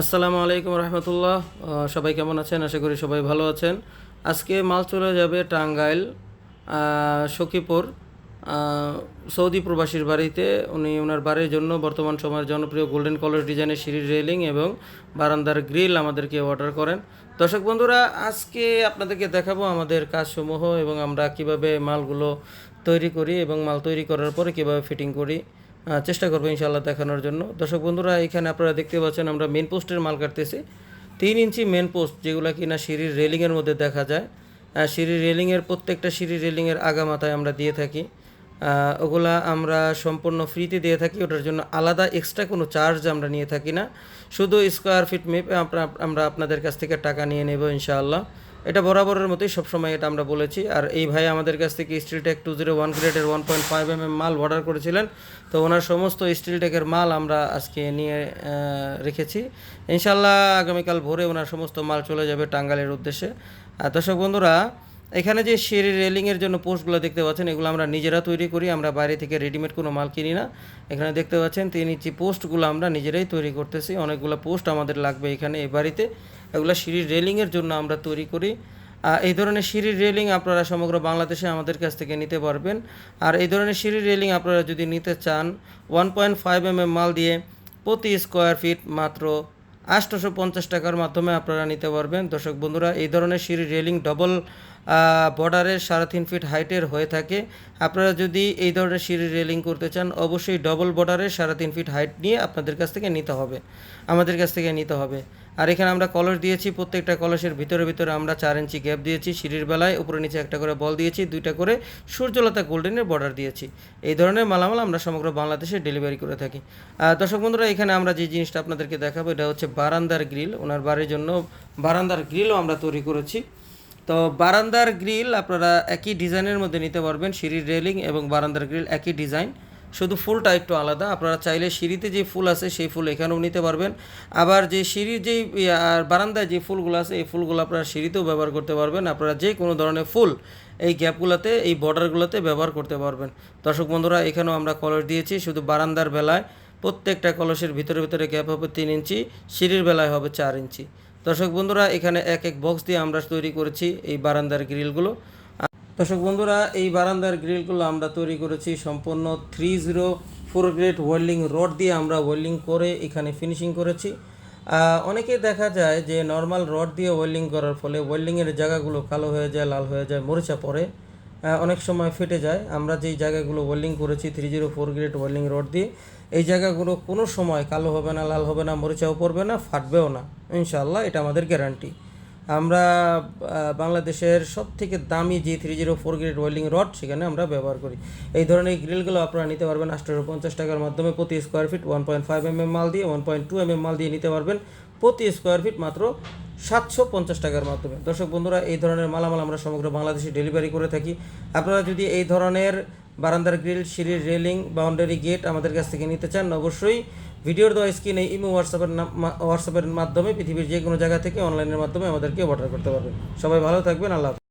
আসসালামু আলাইকুম রহমতুল্লাহ। সবাই কেমন আছেন? আশা করি সবাই ভালো আছেন। আজকে মাল চলে যাবে টাঙ্গাইল সখীপুর সৌদি প্রবাসীর বাড়িতে। উনি ওনার বাড়ির জন্য বর্তমান সময়ের জনপ্রিয় গোল্ডেন কলার ডিজাইনের সিঁড়ির রেলিং এবং বারান্দার গ্রিল আমাদেরকে অর্ডার করেন। দর্শক বন্ধুরা, আজকে আপনাদেরকে দেখাবো আমাদের কাজসমূহ এবং আমরা কীভাবে মালগুলো তৈরি করি এবং মাল তৈরি করার পরে কীভাবে ফিটিং করি। চেষ্টা করব ইনশাল্লাহ দেখানোর জন্য। দর্শক বন্ধুরা, এখানে আপনারা দেখতে পাচ্ছেন আমরা মেন পোস্টের মাল কাটতেছি। তিন ইঞ্চি মেন পোস্ট যেগুলো কিনা সিঁড়ির রেলিংয়ের মধ্যে দেখা যায়। সিঁড়ির রেলিংয়ের প্রত্যেকটা সিঁড়ির রেলিংয়ের আগা মাথায় আমরা দিয়ে থাকি। ওগুলা আমরা সম্পূর্ণ ফ্রিতে দিয়ে থাকি, ওটার জন্য আলাদা এক্সট্রা কোনো চার্জ আমরা নিয়ে থাকি না। শুধু স্কোয়ার ফিট মেপে আমরা আপনাদের কাছ থেকে টাকা নিয়ে নেব ইনশাআল্লাহ। এটা বরাবরের মতোই সবসময় এটা আমরা বলেছি। আর এই ভাই আমাদের কাছ থেকে স্টিল টেক টু জিরো ওয়ান গ্রেডের one point five M M মাল অর্ডার করেছিলেন। তো ওনার সমস্ত স্টিল টেকের মাল আমরা আজকে নিয়ে রেখেছি। ইনশাল্লাহ আগামীকাল ভোরে ওনার সমস্ত মাল চলে যাবে টাঙ্গালের উদ্দেশ্যে। আর দর্শক বন্ধুরা, এখানে যে সিঁড়ি রেলিংয়ের জন্য পোস্টগুলো দেখতে পাচ্ছেন, এগুলো আমরা নিজেরা তৈরি করি, আমরা বাইরে থেকে রেডিমেড কোনো মাল কিনি না। এখানে দেখতে পাচ্ছেন তিন ইঞ্চি পোস্টগুলো আমরা নিজেরাই তৈরি করতেছি। অনেকগুলো পোস্ট আমাদের লাগবে এখানে, এই বাড়িতে। এগুলো সিঁড়ির রেলিংয়ের জন্য আমরা তৈরি করি। এই ধরনের সিঁড়ির রেলিং আপনারা সমগ্র বাংলাদেশে আমাদের কাছ থেকে নিতে পারবেন। আর এই ধরনের সিঁড়ির রেলিং আপনারা যদি নিতে চান one point five M M মাল দিয়ে প্রতি স্কোয়ার ফিট মাত্র আটশোশো পঞ্চাশ টাকার মাধ্যমে আপনারা নিতে পারবেন। দর্শক বন্ধুরা, এই ধরনের সিঁড়ির রেলিং ডবল বর্ডারের সাড়ে তিন ফিট হাইটের হয়ে থাকে। আপনারা যদি এই ধরনের সিঁড়ি রেলিং করতে চান, অবশ্যই ডবল বর্ডারের সাড়ে তিন ফিট হাইট নিয়ে আপনাদের কাছ থেকে নিতে হবে। আমাদের কাছ থেকে নিতে হবে। আর এখানে আমরা কলস দিয়েছি, প্রত্যেকটা কলসের ভিতরে ভিতরে আমরা চার ইঞ্চি গ্যাপ দিয়েছি সিঁড়ির বেলায়, উপরে নিচে একটা করে বল দিয়েছি, দুইটা করে সূর্যলতা গোল্ডেনের বর্ডার দিয়েছি। এই ধরনের মালামাল আমরা সমগ্র বাংলাদেশে ডেলিভারি করে থাকি। দর্শক বন্ধুরা, এখানে আমরা যে জিনিসটা আপনাদেরকে দেখাবো, এটা হচ্ছে বারান্দার গ্রিল ওনার বাড়ির জন্য বারান্দার গ্রিলও আমরা তৈরি করেছি। তো বারান্দার গ্রিল আপনারা একই ডিজাইনের মধ্যে নিতে পারবেন, সিঁড়ির রেলিং এবং বারান্দার গ্রিল একই ডিজাইন। শুধু ফুলটা একটু আলাদা, আপনারা চাইলে সিঁড়িতে যে ফুল আছে সেই ফুল এখানেও নিতে পারবেন। আবার যে সিঁড়ির যেই আর বারান্দায় যে ফুলগুলো আছে, এই ফুলগুলো আপনারা সিঁড়িতেও ব্যবহার করতে পারবেন। আপনারা যে কোনো ধরনের ফুল এই গ্যাপগুলোতে, এই বর্ডারগুলোতে ব্যবহার করতে পারবেন। দর্শক বন্ধুরা, এখানেও আমরা কলস দিয়েছি, শুধু বারান্দার বেলায়। প্রত্যেকটা কলসের ভিতরে ভিতরে গ্যাপ হবে তিন ইঞ্চি, সিঁড়ির বেলায় হবে চার ইঞ্চি। দর্শক বন্ধুরা, এখানে এক এক বক্স দিয়ে আমরা তৈরি করেছি এই বারান্দার গ্রিলগুলো দর্শক বন্ধুরা, এই বারান্দার গ্রিলগুলো আমরা তৈরি করেছি সম্পূর্ণ three zero four grade welding rod দিয়ে আমরা ওয়েল্ডিং করে এখানে ফিনিশিং করেছি। অনেকে দেখা যায় যে নর্মাল রড দিয়ে ওয়েল্ডিং করার ফলে ওয়েল্ডিংয়ের জায়গাগুলো কালো হয়ে যায়, লাল হয়ে যায়, মরিচা পড়ে। অনেক সময় ফেটে যায়। আমরা যেই জায়গাগুলো ওয়েল্ডিং করেছি three zero four grade welding rod দিয়ে, এই জায়গাগুলো কোনো সময় কালো হবে না, লাল হবে না, মরিচাও পড়বে না, ফাটবেও না। ইনশাল্লাহ এটা আমাদের গ্যারান্টি আমরা বাংলাদেশের সব থেকে দামি যে three zero four grade welding rod সেখানে আমরা ব্যবহার করি। এই ধরনের গ্রিলগুলো আপনারা নিতে পারবেন আঠারো পঞ্চাশ টাকার মাধ্যমে প্রতি square feet one point five M M মাল দিয়ে one point two M M মাল দিয়ে নিতে পারবেন। প্রতি স্কোয়ার ফিট মাত্র সাতশো পঞ্চাশ টাকার মাধ্যমে। দর্শক বন্ধুরা, এই ধরনের মালামাল আমরা সমগ্র বাংলাদেশে ডেলিভারি করে থাকি। আপনারা যদি এই ধরনের বারান্দার গ্রিল, সিঁড়ির রেলিং, বাউন্ডারি গেট আমাদের কাছ থেকে নিতে চান, অবশ্যই ভিডিওর দেওয়া স্ক্রিনে ইমো হোয়াটসঅ্যাপের হোয়াটসঅ্যাপের মাধ্যমে পৃথিবীর যে কোনো জায়গা থেকে অনলাইনের মাধ্যমে আমাদেরকে অর্ডার করতে পারবেন। সবাই ভালো থাকবেন, আল্লাহ।